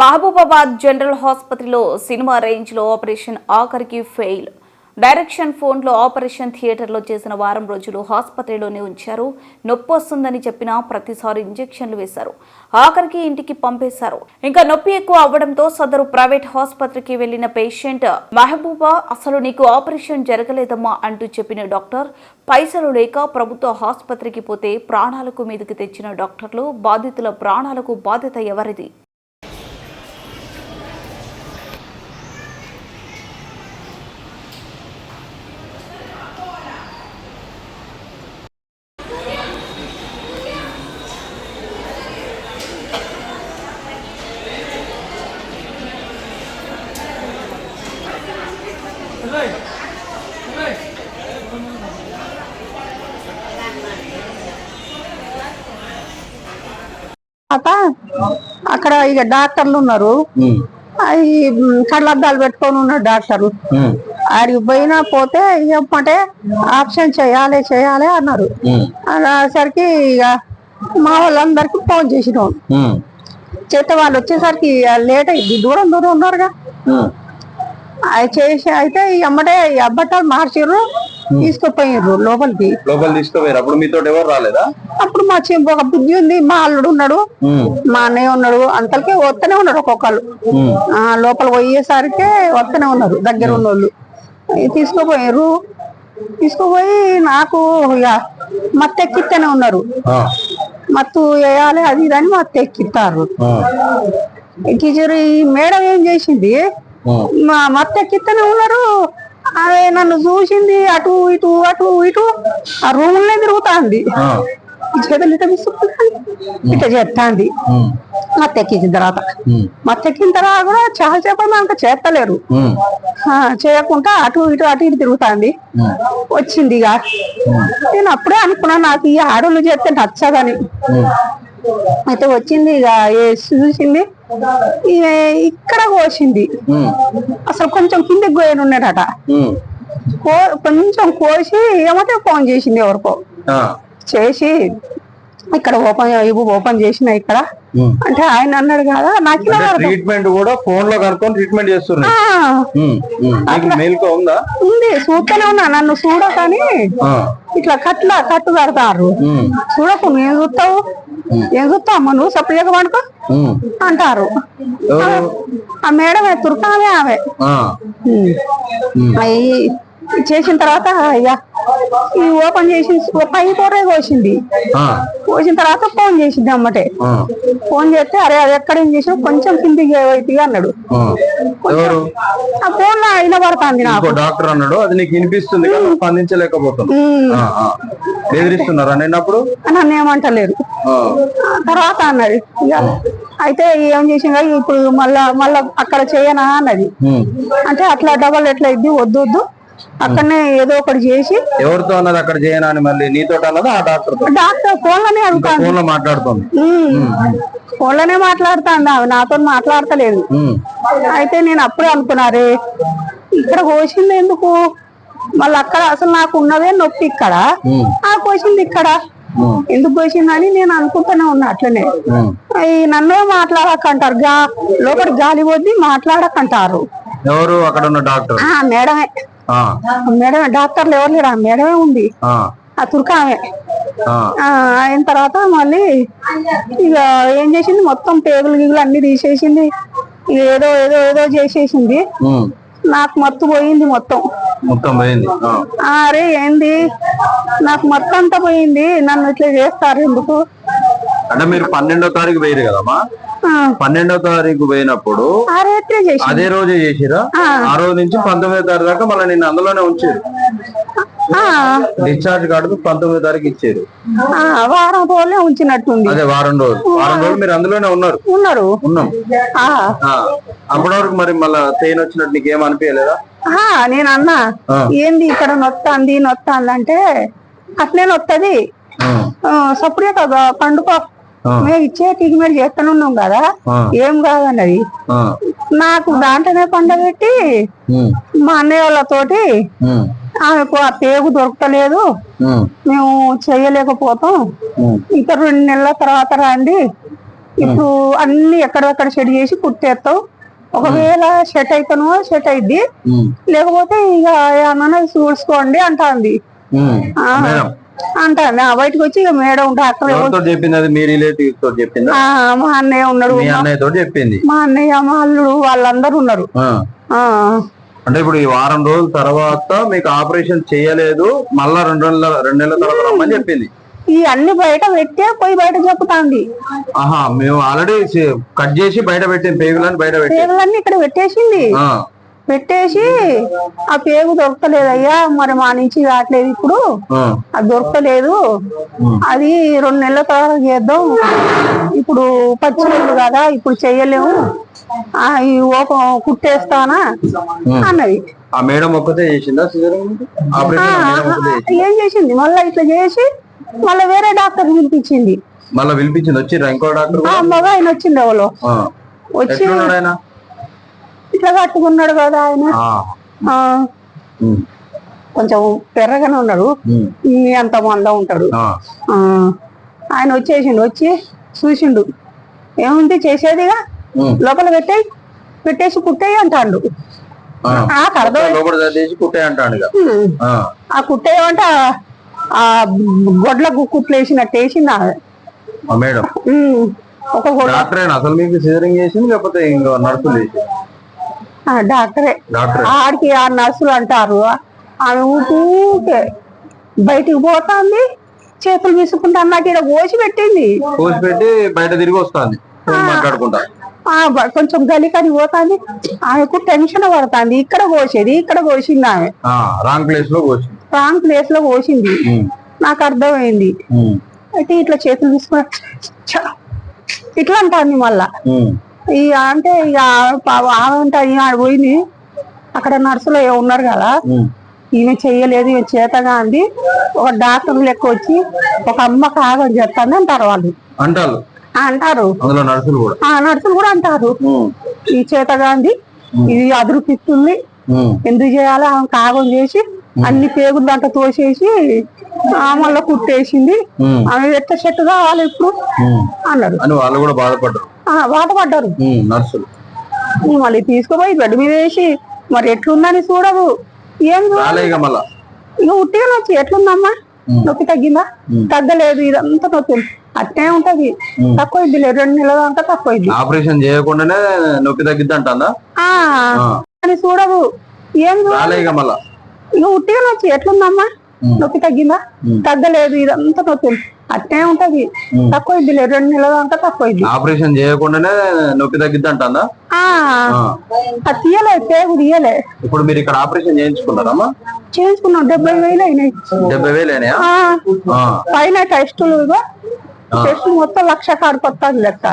Mahabubabad general ఆసుపత్రిలో cinema రేంజ్లో operation ఆఖరికి ఫెయిల్. డైరెక్షన్ ఫోన్లో ఆపరేషన్ థియేటర్లో చేసిన వారం రోజులు ఆసుపత్రిలోనే ఉంచారు. నొప్పి వస్తుందని చెప్పినా ప్రతిసారి ఇంజెక్షన్లు వేశారు. ఆఖరికి ఇంటికి పంపేశారు. ఇంకా నొప్పి ఎక్కువ అవ్వడంతో సదరు ప్రైవేట్ ఆసుపత్రికి వెళ్ళిన పేషెంట్ మహబూబా అసలు నీకు ఆపరేషన్ జరగలేదమ్మా అంటూ చెప్పిన డాక్టర్ పైసలు లేక ప్రభుత్వ ఆసుపత్రికి పోతే ప్రాణాలకు మీదకి తెచ్చిన డాక్టర్లు బాధితుల ప్రాణాలకు బాధ్యత ఎవరిది అత అక్కడ ఇక డాక్టర్లు ఉన్నారు. అవి కళ్ళద్దాలు పెట్టుకొని ఉన్నారు డాక్టర్లు. ఆడికి పోయినా పోతే చెప్పమంటే ఆప్షన్ చేయాలి చేయాలి అన్నారు. అనేసరికి ఇక మా వాళ్ళందరికి ఫోన్ చేసినాం. చేస్తే వాళ్ళు వచ్చేసరికి లేట్ అయింది. దూరం దూరం ఉన్నారుగా. అది చేసి అయితే ఈ అమ్మటే ఈ అబ్బటాలు మార్చిర్రు తీసుకుపోయిర్రు లోపలికి. లోపల తీసుకోపోయారు అప్పుడు మీతో ఎవరు రాలేదా? అప్పుడు మా చి- ఒక బుద్ధి ఉంది. మా అల్లుడు ఉన్నాడు. మా అన్నయ్య ఉన్నాడు. అంతలకే వస్తూనే ఉన్నారు ఒక్కొక్కరు ఆ లోపల పోయేసరికి వస్తూనే ఉన్నారు. దగ్గర ఉన్న వాళ్ళు తీసుకుపోయారు. తీసుకుపోయి నాకు మత్తు ఎక్కిస్తూనే ఉన్నారు. మత్తు వేయాలి అది ఇది అని మత్తు ఎక్కిస్తారు ఆ, ఎక్కించారు ఈ మేడం ఏం చేసింది. మా మత్తు ఎక్కిస్తూనే ఉన్నారు. ఆమె నన్ను చూసింది అటు ఇటు అటు ఇటు. ఆ రూమ్లో తిరుగుతాంది. ఆ, ఈ చేతులు ఇట్లా ఉమ్, మత్తు ఎక్కించిన తర్వాత. మత్తు ఎక్కిన తర్వాత కూడా చాలా సేపు మనకు చేస్తలేరు చేయకుండా అటు ఇటు అటు ఇటు తిరుగుతాంది. వచ్చింది ఇక. నేను అప్పుడే అనుకున్నా నాకు ఈ ఆడోళ్ళు చేస్తే నచ్చదని. అయితే వచ్చింది ఇక ఏ- చూసింది? ఇక్కడ కోసింది. అసలు కొంచెం కిందకి పోయిన ఉన్నాడట. ఉమ్, కో కొంచెం కోసి ఏమంటే ఫోన్ చేసింది ఎవరికో. చేసి ఇక్కడ ఓపెన్ ఇవ్వు ఓపెన్ చేసిన ఇక్కడ. అంటే ఆయన అన్నాడు కదా నాకు. ట్రీట్మెంట్ కూడా ఫోన్లో కనుక్కొని ట్రీట్మెంట్ చేస్తున్నారు. ఉందా? ఉంది చూస్తూనే ఉన్నా నన్ను చూడకని ఇట్లా కట్ల కట్టు కడతారు. చూడకు నువ్వు ఏం చూస్తావు? ఏం చూస్తావు అమ్మ నువ్వు సపరేట్గా పడుకో. అంటారు. ఆ మేడం తురకామే ఆమె. చేసిన తర్వాత అయ్యా ఈ ఓపెన్ చేసి పై తోటే కోసింది. కోసిన తర్వాత ఫోన్ చేసింది అమ్మటే. ఫోన్ చేస్తే అరే అది ఎక్కడ ఏం చేసావు కొంచెం కిందికి అయితే అన్నాడు. ఆ. ఫోన్లో వినబడుతుంది నాకు. డాక్టర్ అన్నాడు అది నీకు వినిపిస్తుంది. బెదిరిస్తున్నారా నిన్నప్పుడు? నన్ను ఏమంటలేరు. ఆ. తర్వాత అన్నది. అయితే ఏం చేసిందా ఇప్పుడు మళ్ళా మళ్ళా అక్కడ చేయనా అన్నది. అంటే అట్లా డబల్ ఎట్లా ఇద్ది వద్దు వద్దు. అక్కడనే ఏదో ఒకటి చేసి ఎవరితో అన్నది అక్కడ చేయనా అని మళ్ళీ నీతో అన్నదా ఆ డాక్టర్ డాక్టర్ ఫోన్లోనే అడుగుతాను ఫోన్లో మాట్లాడుతుంది. ఫోన్లోనే మాట్లాడుతాను ఆమె నాతో మాట్లాడతలేదు. అయితే నేను అప్పుడే అనుకున్నారే ఇక్కడ కోసింది ఎందుకు? మళ్ళీ అక్కడ అసలు నాకు ఉన్నదే నొప్పి ఇక్కడ. ఆ కోసింది ఇక్కడ. ఎందుకు కోసిందని నేను అనుకుంటూనే ఉన్నా అట్లనే. ఈ నన్ను మాట్లాడకంటారు. గా లోపల గాలి వద్ది మాట్లాడకంటారు. ఎవరు? అక్కడ ఉన్న డాక్టర్? మేడమే. మేడమే డాక్టర్లు ఎవరు లేరు? ఆ మేడమే ఉంది. ఆ, తుర్కామె అయిన తర్వాత మళ్ళీ ఇక ఏం చేసింది? మొత్తం పేగులు గీగులు అన్ని తీసేసింది. ఏదో ఏదో ఏదో చేసేసింది. నాకు మత్తు పోయింది మొత్తం. మొత్తం పోయింది. అరే ఏంది? నాకు మొత్తం అంతా పోయింది. నన్ను ఇట్లా చేస్తారు ఎందుకు? అంటే మీరు పన్నెండో తారీఖు పోయారు కదమ్మా? పన్నెండో తారీఖు పోయినప్పుడు అదే రోజే చేసిరా? ఆ. రోజు నుంచి పంతొమ్మిదో తారీఖు దాకా మళ్ళీ నిన్న అందులోనే ఉంచారు. డిశ్చార్జ్ కార్డు పంతొమ్మిదో తారీఖు ఇచ్చారు. వారం రోజులే ఉంచినట్టుంది. అదే వారం రోజులు. వారం రోజులు మీరు అందులోనే ఉన్నారు. ఉన్నారు. ఉన్నాం. అప్పటి వరకు మరి మళ్ళా పెయిన్ వచ్చినట్టు నీకు ఏం అనిపించలేదా? ఆ, నేను అన్నా. ఏంది ఇక్కడ నొత్తాంది నొత్తాంది అంటే అట్లే నొత్తది. కదా పండుకో. మేము ఇచ్చే ట్రీట్మెంట్ చేస్తూనే ఉన్నాం కదా ఏం కాదన్నది? నాకు దాంట్లోనే పండబెట్టి ఉమ్, మా అన్నయ్య వాళ్ళతోటి ఆమెకు ఆ పేగు దొరకలేదు. మేము చేయలేకపోతాం. ఇంకా రెండు నెలల తర్వాత రండి. ఇప్పుడు అన్ని ఎక్కడెక్కడ సెట్ చేసి కుట్టేస్తావు ఒకవేళ సెట్ అయితేనో సెట్ అయింది లేకపోతే ఇక ఏమన్నా చూసుకోండి అంటాంది. ఆ, బయటకు వచ్చి మేడం డాక్టర్ ఎవరితో చెప్పింది? అది మీ రిలేటివ్స్ తోటి చెప్పిందా మా అన్నయ్య ఉన్నాడు. మీ అన్నయ్య తోటి చెప్పింది? మా అన్నయ్య మా అల్లుడు వాళ్ళందరూ ఉన్నారు. అంటే ఇప్పుడు ఈ వారం రోజుల తర్వాత మీకు ఆపరేషన్ చేయలేదు. మళ్ళా రెండు నెలల రెండు నెలల తర్వాత రమ్మని చెప్పింది. ఈ అన్ని బయట పెట్టే పోయి బయట చెప్తాంది ఆహా మేము ఆల్రెడీ కట్ చేసి బయట పెట్టింది పేగులని బయట పెట్టి. పేగులన్నీ ఇక్కడ పెట్టేసింది. పెట్టేసి ఆ పేగు దొరకలేదయ్యా మరి మా నుంచి రావట్లేదు ఇప్పుడు. అది దొరకలేదు. అది రెండు నెలల తర్వాత చేద్దాం. ఇప్పుడు పచ్చి నెలలు కదా ఇప్పుడు చెయ్యలేము. ఓప కుట్టేస్తానా అన్నది. ఆ మేడం ఒక్కతే చేసిందా ఏం చేసింది? మళ్ళీ ఇట్లా చేసి మళ్ళీ వేరే డాక్టర్ పిలిపించింది. మళ్ళీ పిలిపించింది వచ్చిర్రా ఇంకో డాక్టర్ మగ ఆయన వచ్చింది ఎవలో వచ్చి ఇట్లా కట్టుకున్నాడు కదా ఆయన. కొంచెం పెర్రగానే ఉన్నాడు. అంత మంద ఉంటాడు. ఆయన వచ్చేసిండు వచ్చి చూసిండు. ఏముంది చేసేదిగా? లోపల పెట్టేయి పెట్టేసి కుట్టేయి అంటాడు. ఆ. కుట్టేయమంటే ఆ- గొడ్లకు కుట్లు వేసినట్టు వేసింది మేడం. ఒక అసలు మీకు సిజరింగ్ చేసింది లేకపోతే ఇంకో ఆ, డాక్టరే. ఆడికి ఆ నర్సులు అంటారు. ఆమె ఊరికే బయటికి పోతుంది చేతులు విసుకుంటా నాకు ఇక్కడ కోసి పెట్టింది. పోసి పెట్టి బయట తిరిగి వస్తుంది మాట్లాడుకుంటా. కొంచెం గలికని పోతుంది. ఆమెకు టెన్షన్ పడుతుంది. ఇక్కడ కోసేది ఇక్కడ కోసింది ఆమె. రాంగ్ ప్లేస్లో రాంగ్ ప్లేస్లో కోసింది. నాకు అర్థమైంది. అయితే ఇట్లా చేతులు తీసుకుని ఛ! ఇట్లా అంటాంది మళ్ళా. ఈ అంటే ఇక ఆమె ఆడ పోయింది. అక్కడ నర్సులు ఏ ఉన్నారు కదా. ఈమె చెయ్యలేదు ఈమె చేతగా అంది. ఒక డాక్టర్ లెక్క వచ్చి ఒక అమ్మ కాగం చేస్తాను అంటారు వాళ్ళు. అంటారు. నర్సులు కూడా. ఆ నర్సులు కూడా అంటారు. ఈ చేతగా అంది. ఇది అదురుపిస్తుంది ఉమ్, ఎందుకు చేయాలి? ఆమె కాగం చేసి అన్ని పేగులు దాంట్లో తోసేసి ఆ మళ్ళీ కుట్టేసింది ఆమె ఎట్ట చెట్టు కావాలి ఇప్పుడు. అన్నారు. అని వాళ్ళు కూడా బాధపడ్డారు. బాట పడ్డారు. నర్సులు. మళ్ళీ తీసుకుపోయి బెడ్ మీద వేసి మరి ఎట్లుందని చూడవు. ఏం ఇక ఉట్టిగా నొచ్చి ఎట్లుందమ్మా? నొప్పి తగ్గిందా? తగ్గలేదు ఇదంతా నొప్పి అట్టే ఉంటది. తక్కువ ఇద్ది రెండు నెలల దాకా తక్కువ ఇద్ది ఆపరేషన్ చేయకుండానే నొప్పి తగ్గిద్ది అంటుందా? అని చూడవు. ఏం ఇక ఉట్టిగా నొచ్చి ఎట్లుందమ్మా? నొప్పి తగ్గిందా? తగ్గలేదు ఇదంతా నొప్పి అట్టే ఉంటది. తక్కువ రెండు నెలల దాకా తక్కువ ఇద్ది ఆపరేషన్ చేయకుండానే నొప్పి తగ్గిద్ది అంటుందా అది తీయలే పేగు తీయలే. ఇప్పుడు మీరు ఇక్కడ ఆపరేషన్ చేయించుకున్నారమ్మా? చేయించుకున్నాం డెబ్బై వేలు అయినాయి. డెబ్బై ఆ, పైన టెస్టులు ఇగో, టెస్టులు మొత్తం లక్ష కాడికి వస్తుంది లెక్క.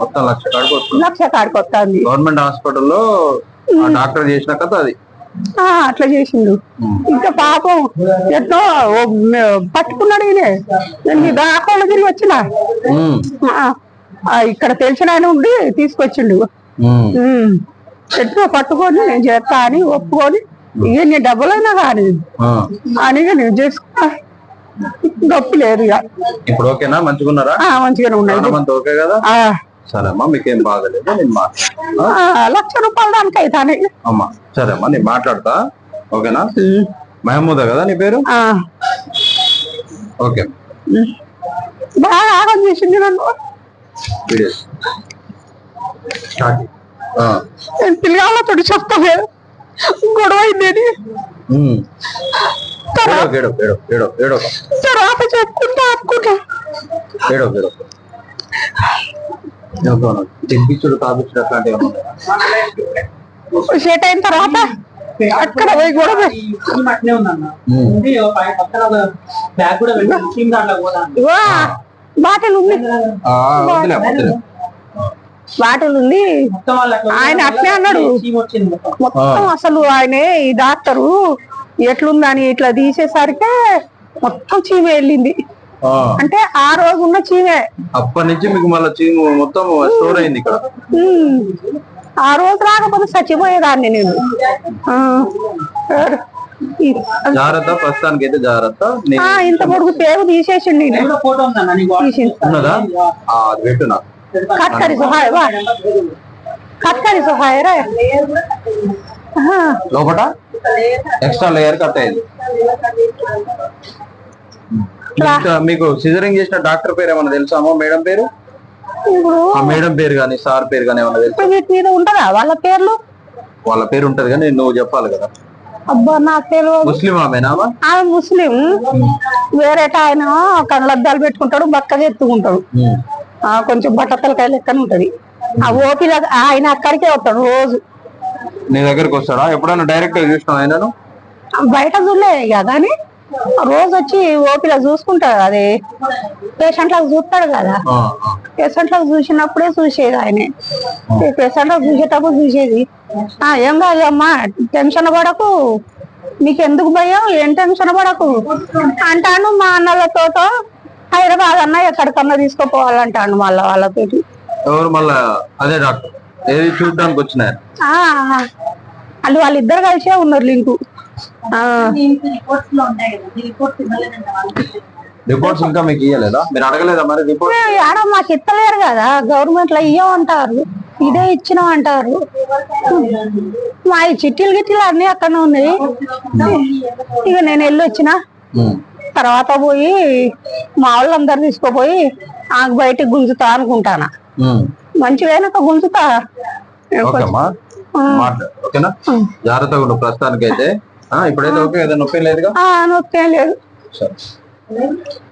మొత్తం లక్ష కాడికి లక్ష కాడికి వస్తుంది. గవర్నమెంట్ హాస్పిటల్లో డాక్టర్ చేసిన కథ అది. అట్లా చేసిండు. ఇంకా పాపం ఎట్లా పట్టుకున్నాడు ఈయన. నేను దాకోళ్ళు తిరిగి వచ్చిన. ఇక్కడ తెలిసిన ఆయన ఉండి తీసుకొచ్చిండు. ఎట్లా పట్టుకొని నేను చేస్తా అని ఒప్పుకొని ఇక నీ డబ్బులైనా కానీ. అని నేను చేసుకున్నా. నొప్పి లేదు ఇక ఇప్పుడు ఓకేనా? మంచిగున్నారా? ఆ, మంచిగానే ఉన్నాయి ప్రాణమంతా ఓకే కదా ఆ, సరే అమ్మా మీకేం బాగలేదు నేను మాట్లాడతా. ఆ, లక్ష రూపాయలు దానికి అవుతానే అమ్మా సరే అమ్మా నేను మాట్లాడతా. ఓకేనా? మహమూదా కదా నీ పేరు? ఆ, ఓకే. బాగా ఆగం చేసింది నన్ను. Videos start. ఆ, నేను పిల్లగాళ్ళతో చెప్తాను గొడవ అయిందని తర్వాత చెప్పుకుంటా ఏడో. తినిపించుడు తాపించుడు అట్లాంటివి అయిన తర్వాత అక్కడ పోయి కూడా బాటిల్ ఉంది. బాటిల్ ఉంది. ఆయన అట్లే అన్నాడు. మొత్తం అసలు ఆయనే ఈ డాక్టరు ఎట్లుందని ఇట్లా తీసేసరికి మొత్తం చీమ వెళ్ళింది. అంటే ఆ రోజు ఉన్న చీమే. అప్పటి నుంచి మీకు మళ్ళీ చీము మొత్తం స్టోర్ అయింది ఇక్కడ. ఆ రోజు రాకపోతే చచ్చిపోయేదాన్ని నేను. జాగ్రత్త ప్రస్తుతానికి అయితే జాగ్రత్త నీ- ఆ, ఇంత పొడుగు పేరు తీసేసిండు ఉన్నదా? ఆ, అది పెట్టు నాకు. కట్కరి సహాయ వా. కట్కరి సహాయ. లోపట? ఎక్స్ట్రా లేయర్ కట్ అయింది. మీకు సిజరింగ్ చేసిన డాక్టర్ పేరు ఏమైనా తెలుసా అమ్మా? మేడం పేరు? ఆ మేడం పేరు కానీ సార్ పేరు కానీ ఏమైనా తెలుసా? వీటి మీద ఉంటదా? వాళ్ళ పేర్లు? వాళ్ళ పేరు ఉంటది కానీ నువ్వు చెప్పాలి కదా. అబ్బా నాకు తెలియదు. ముస్లిం ఆమెనా? ఆమె ముస్లిం. వేరే ఆయన కళ్ళద్దాలు పెట్టుకుంటాడు బక్కగా ఎత్తుకుంటాడు. కొంచెం బట్టతలకాయ లెక్కన ఉంటది. ఆ ఓపిల ఆయన అక్కడికే వస్తాడు రోజు. నీ దగ్గరకు వస్తాడా? ఎప్పుడైనా డైరెక్ట్గా చూసినావు ఆయనను? బయట చూడలే ఇక కానీ రోజు వచ్చి ఓపిల చూసుకుంటాడు అది. పేషెంట్లకు చూస్తాడు కదా. ఆ. పేషెంట్లకు చూసినప్పుడే చూసేది ఆయన. పేషెంట్లకు చూసేటప్పుడు చూసేది. ఆ ఏం కాదమ్మా టెన్షన్ పడకు. నీకు ఎందుకు భయం? ఏం టెన్షన్ పడకు? అంటాను మా అన్నలతో హైదరాబాద్ అన్న ఎక్కడికన్నా తీసుకుపోవాలంటాను మళ్ళా వాళ్ళతోటి. ఎవరు మళ్ళా అదే డాక్టర్? ఏది చూడడానికి వచ్చినారు ఆ, వాళ్ళు వాళ్ళిద్దరు కలిసే ఉన్నారు లింకు. రిపోర్ట్స్ ఇంకా మీకు ఇయ్యలేదా? మీరు అడగలేదా మరి రిపోర్ట్ ఆడ మాకు ఇస్తలేరు కదా గవర్నమెంట్లో ఇయ్యమంటారు ఇదే ఇచ్చినాం అంటారు మా ఈ చిట్టీలు గిట్టీలు అన్ని అక్కడనే ఉన్నాయి. ఇక నేను వెళ్ళి వచ్చిన తర్వాత పోయి మా వాళ్ళందరూ తీసుకుపోయి ఆకు బయటికి గుంజుతా అనుకుంటానా. మంచిగా గుంజుతా. ఓకే అమ్మా మాట్లా ఓకేనా? జాగ్రత్తగా ఉండు ప్రస్తుతానికి అయితే ఇప్పుడైతే ఓకే ఏదైనా నొప్పి లేదుగా? ఆ, నొప్పేం లేదు. సరే.